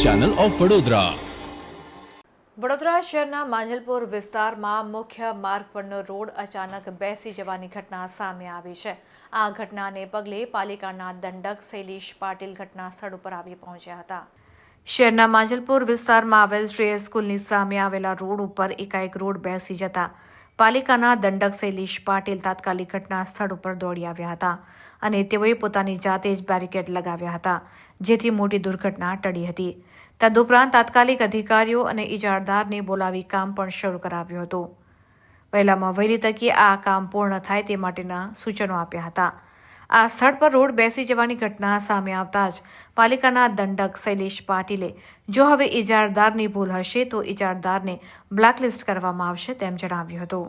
Channel of Vadodara. Vadodara શહેરના માંજલપુર વિસ્તારમાં મુખ્ય માર્ગ પરનો રોડ અચાનક બેસી જવાની ઘટના સામે આવી છે. આ ઘટનાને પગલે પાલિકાના દંડક શૈલેષ પાટીલ ઘટના સ્થળ ઉપર આવી પહોંચ્યા હતા. શહેરના માંજલપુર વિસ્તારમાં આવેલ શ્રેય સ્કૂલની સામે આવેલા રોડ ઉપર એકાએક રોડ બેસી જતા પાલિકાના દંડક શૈલેષ પાટીલ તાત્કાલિક ઘટના સ્થળ ઉપર દોડી આવ્યા હતા અને તેઓએ પોતાની જાતે જ બેરિકેડ લગાવ્યા હતા, જેથી મોટી દુર્ઘટના ટળી હતી. તદુપરાંત તાત્કાલિક અધિકારીઓ અને ઇજારદારને બોલાવી કામ પણ શરૂ કરાવ્યું હતું. વહેલામાં વહેલી તકે આ કામ પૂર્ણ થાય તે માટેના સૂચનો આપ્યા હતા. આ સ્થળ પર રોડ બેસી જવાની ઘટના સામે આવતા જ પાલિકાના દંડક શૈલેષ પાટીલે, જો હવે ઇજારદારની ભૂલ હશે તો ઇજારદારને બ્લેકલિસ્ટ કરવામાં આવશે તેમ જણાવ્યું હતું.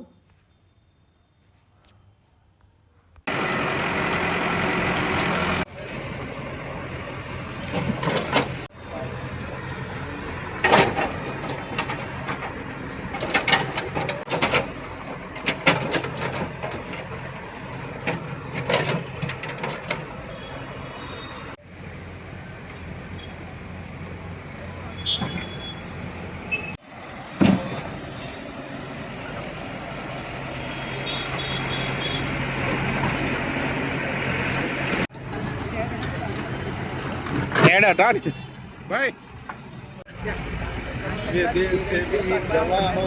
એડ હટા ને ભાઈ ये दिल से भी दवा हो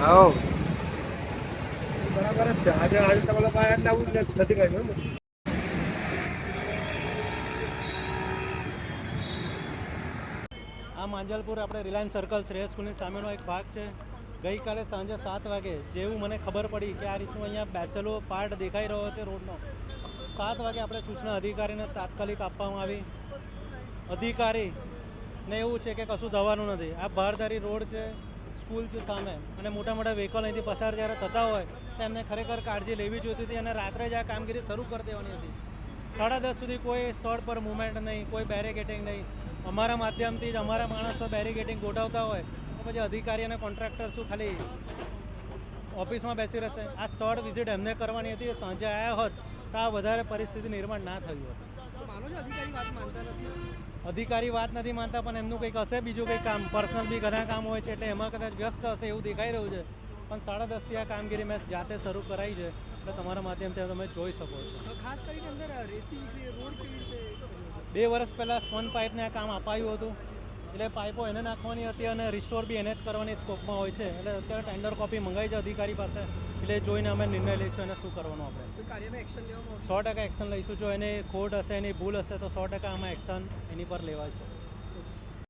આવો બરાબર જ છે આજે આજે તમારા પાસે આટલા આવું નથી કઈ આ માંજલપુર આપણે રિલાયન્સ સર્કલ શ્રેયસ સ્કૂલની સામેનો એક ભાગ છે. ગઈકાલે સાંજે સાત વાગે જેવું મને ખબર પડી કે આ રીતનું અહીંયા બેસેલો પાર્ટ દેખાઈ રહ્યો છે રોડનો. સાત વાગે આપણે સૂચના અધિકારીને તાત્કાલિક આપવામાં આવી. અધિકારી ને એવું છે કે કશું થવાનું નથી. આ ભારદારી રોડ છે, સ્કૂલ છે સામે. અને મોટા મોટા વ્હીકલ અહીંથી પસાર જ્યારે થતા હોય, તો એમને ખરેખર કાળજી લેવી જોઈતી હતી અને રાત્રે જ આ કામગીરી શરૂ કરી દેવાની હતી. સાડા દસ સુધી કોઈ સ્થળ પર મુવમેન્ટ નહીં કોઈ બેરિકેટિંગ નહીં. અમારા માધ્યમથી જ અમારા માણસો બેરિકેટિંગ ગોઠવતા હોય તો પછી અધિકારી અને કોન્ટ્રાક્ટર શું ખાલી ઓફિસમાં બેસી રહેશે? આ સ્થળ વિઝિટ એમને કરવાની હતી સાંજે આવ્યા હોત તો આ વધારે પરિસ્થિતિ નિર્માણ ના થયું હોત. અધિકારી વાત નથી? માનતા પણ એમનું કંઈક હશે બીજું કંઈક કામ? પર્સનલ બી ઘણા કામ હોય છે એટલે એમાં કદાચ વ્યસ્ત હશે એવું દેખાઈ રહ્યું છે. પણ સાડા દસથી આ કામગીરી મેં જાતે શરૂ કરાઈ છે. એટલે તમારા માધ્યમથી તમે જોઈ શકો છો. ખાસ કરીને અંદર રેતી રોડ કેવી રીતે બે વર્ષ પહેલાં સ્પન પાઇપને આ કામ અપાયું હતું. એટલે પાઇપો એને નાખવાની હતી અને રિસ્ટોર બી એને જ કરવાની સ્કોપમાં હોય છે. એટલે અત્યારે ટેન્ડર કોપી મંગાવી છે અધિકારી પાસે. એટલે જોઈને અમે નિર્ણય લઈશું એને શું કરવાનું આપણે. સો ટકા એક્શન લઈશું. જો એને ખોટ હશે એની ભૂલ હશે તો સો ટકા આમાં એક્શન એની પર લેવાશે